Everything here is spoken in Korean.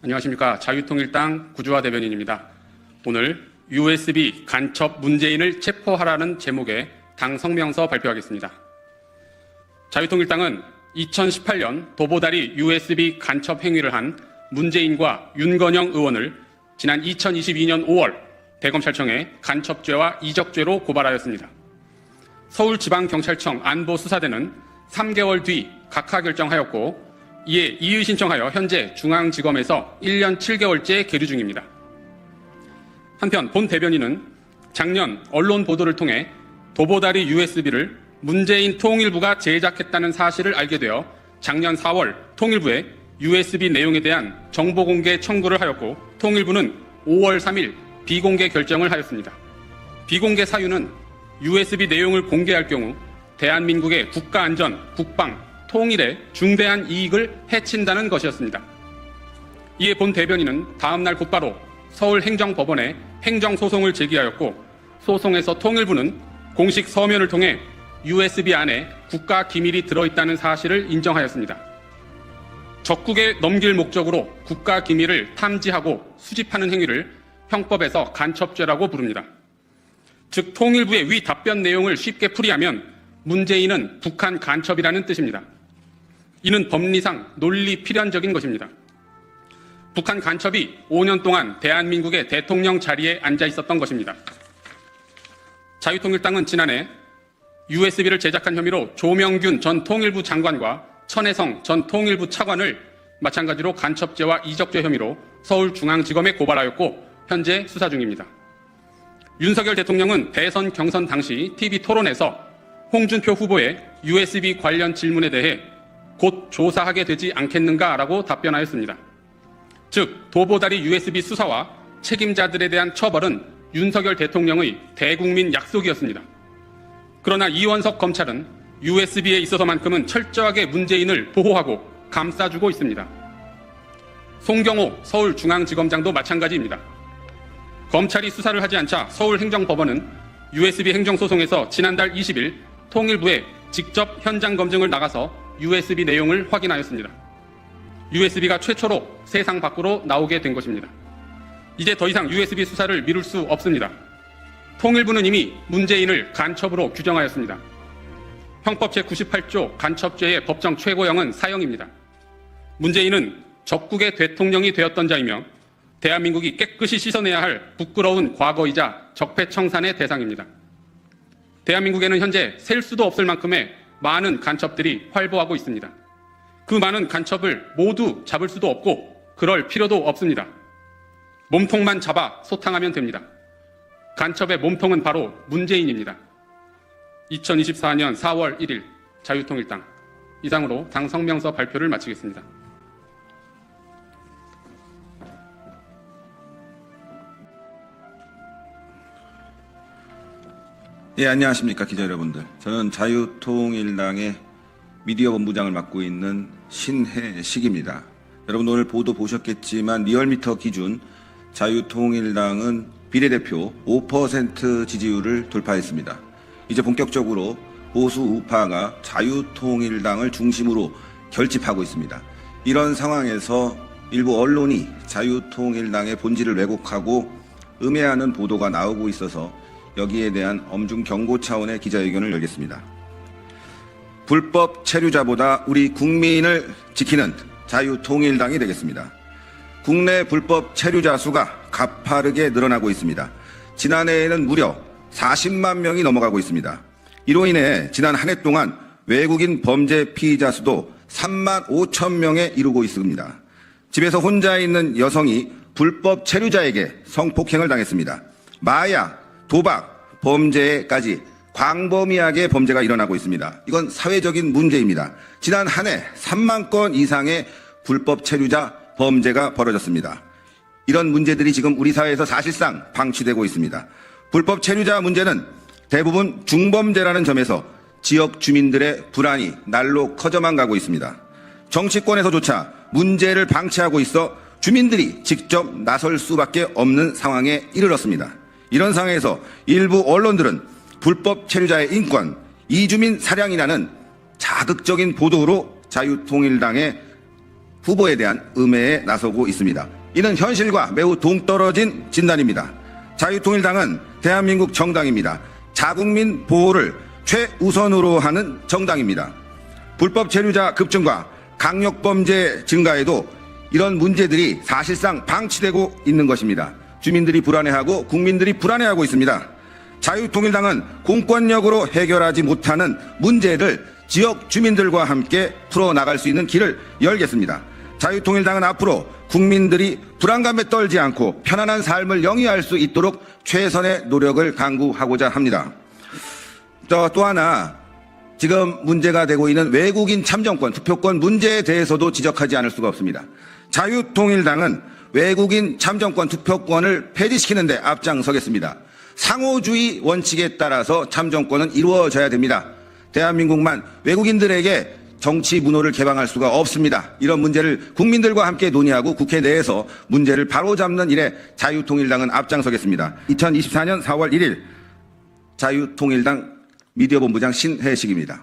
안녕하십니까. 자유통일당 구주화 대변인입니다. 오늘 USB 간첩 문재인을 체포하라는 제목의 당 성명서 발표하겠습니다. 자유통일당은 2018년 도보다리 USB 간첩 행위를 한 문재인과 윤건영 의원을 지난 2022년 5월 대검찰청에 간첩죄와 이적죄로 고발하였습니다. 서울지방경찰청 안보수사대는 3개월 뒤 각하 결정하였고 이에 이의 신청하여 현재 중앙지검에서 1년 7개월째 계류 중입니다. 한편 본 대변인은 작년 언론 보도를 통해 도보다리 USB를 문재인 통일부가 제작했다는 사실을 알게 되어 작년 4월 통일부에 USB 내용에 대한 정보 공개 청구를 하였고 통일부는 5월 3일 비공개 결정을 하였습니다. 비공개 사유는 USB 내용을 공개할 경우 대한민국의 국가 안전, 국방, 통일에 중대한 이익을 해친다는 것이었습니다. 이에 본 대변인은 다음날 곧바로 서울행정법원에 행정소송을 제기하였고 소송에서 통일부는 공식 서면을 통해 USB 안에 국가 기밀이 들어있다는 사실을 인정하였습니다. 적국에 넘길 목적으로 국가 기밀을 탐지하고 수집하는 행위를 형법에서 간첩죄라고 부릅니다. 즉 통일부의 위 답변 내용을 쉽게 풀이하면 문재인은 북한 간첩이라는 뜻입니다. 이는 법리상 논리 필연적인 것입니다. 북한 간첩이 5년 동안 대한민국의 대통령 자리에 앉아 있었던 것입니다. 자유통일당은 지난해 USB를 제작한 혐의로 조명균 전 통일부 장관과 천혜성 전 통일부 차관을 마찬가지로 간첩죄와 이적죄 혐의로 서울중앙지검에 고발하였고 현재 수사 중입니다. 윤석열 대통령은 대선 경선 당시 TV 토론에서 홍준표 후보의 USB 관련 질문에 대해 곧 조사하게 되지 않겠는가라고 답변하였습니다. 즉, 도보다리 USB 수사와 책임자들에 대한 처벌은 윤석열 대통령의 대국민 약속이었습니다. 그러나 이원석 검찰은 USB에 있어서만큼은 철저하게 문재인을 보호하고 감싸주고 있습니다. 송경호 서울중앙지검장도 마찬가지입니다. 검찰이 수사를 하지 않자 서울행정법원은 USB 행정소송에서 지난달 20일 통일부에 직접 현장 검증을 나가서 USB 내용을 확인하였습니다. USB가 최초로 세상 밖으로 나오게 된 것입니다. 이제 더 이상 USB 수사를 미룰 수 없습니다. 통일부는 이미 문재인을 간첩으로 규정하였습니다. 형법 제98조 간첩죄의 법정 최고형은 사형입니다. 문재인은 적국의 대통령이 되었던 자이며 대한민국이 깨끗이 씻어내야 할 부끄러운 과거이자 적폐청산의 대상입니다. 대한민국에는 현재 셀 수도 없을 만큼의 많은 간첩들이 활보하고 있습니다. 그 많은 간첩을 모두 잡을 수도 없고 그럴 필요도 없습니다. 몸통만 잡아 소탕하면 됩니다. 간첩의 몸통은 바로 문재인입니다. 2024년 4월 1일 자유통일당 이상으로 당 성명서 발표를 마치겠습니다. 예, 안녕하십니까 기자 여러분들. 저는 자유통일당의 미디어 본부장을 맡고 있는 신혜식입니다. 여러분 오늘 보도 보셨겠지만 리얼미터 기준 자유통일당은 비례대표 5% 지지율을 돌파했습니다. 이제 본격적으로 보수 우파가 자유통일당을 중심으로 결집하고 있습니다. 이런 상황에서 일부 언론이 자유통일당의 본질을 왜곡하고 음해하는 보도가 나오고 있어서 여기에 대한 엄중 경고 차원의 기자회견을 열겠습니다. 불법 체류자보다 우리 국민을 지키는 자유통일당이 되겠습니다. 국내 불법 체류자 수가 가파르게 늘어나고 있습니다. 지난해에는 무려 40만 명이 넘어가고 있습니다. 이로 인해 지난 한 해 동안 외국인 범죄 피의자 수도 3만 5천 명에 이르고 있습니다. 집에서 혼자 있는 여성이 불법 체류자에게 성폭행을 당했습니다. 마약, 도박, 범죄까지 광범위하게 범죄가 일어나고 있습니다. 이건 사회적인 문제입니다. 지난 한 해 3만 건 이상의 불법 체류자 범죄가 벌어졌습니다. 이런 문제들이 지금 우리 사회에서 사실상 방치되고 있습니다. 불법 체류자 문제는 대부분 중범죄라는 점에서 지역 주민들의 불안이 날로 커져만 가고 있습니다. 정치권에서조차 문제를 방치하고 있어 주민들이 직접 나설 수밖에 없는 상황에 이르렀습니다. 이런 상황에서 일부 언론들은 불법 체류자의 인권, 이주민 사량이라는 자극적인 보도로 자유통일당의 후보에 대한 음해에 나서고 있습니다. 이는 현실과 매우 동떨어진 진단입니다. 자유통일당은 대한민국 정당입니다. 자국민 보호를 최우선으로 하는 정당입니다. 불법 체류자 급증과 강력범죄 증가에도 이런 문제들이 사실상 방치되고 있는 것입니다. 주민들이 불안해하고 국민들이 불안해하고 있습니다. 자유통일당은 공권력으로 해결하지 못하는 문제를 지역 주민들과 함께 풀어나갈 수 있는 길을 열겠습니다. 자유통일당은 앞으로 국민들이 불안감에 떨지 않고 편안한 삶을 영위할 수 있도록 최선의 노력을 강구하고자 합니다. 또, 또 하나 지금 문제가 되고 있는 외국인 참정권, 투표권 문제에 대해서도 지적하지 않을 수가 없습니다. 자유통일당은 외국인 참정권, 투표권을 폐지시키는 데 앞장서겠습니다. 상호주의 원칙에 따라서 참정권은 이루어져야 됩니다. 대한민국만 외국인들에게 정치 문호를 개방할 수가 없습니다. 이런 문제를 국민들과 함께 논의하고 국회 내에서 문제를 바로잡는 일에 자유통일당은 앞장서겠습니다. 2024년 4월 1일 자유통일당 미디어본부장 신혜식입니다.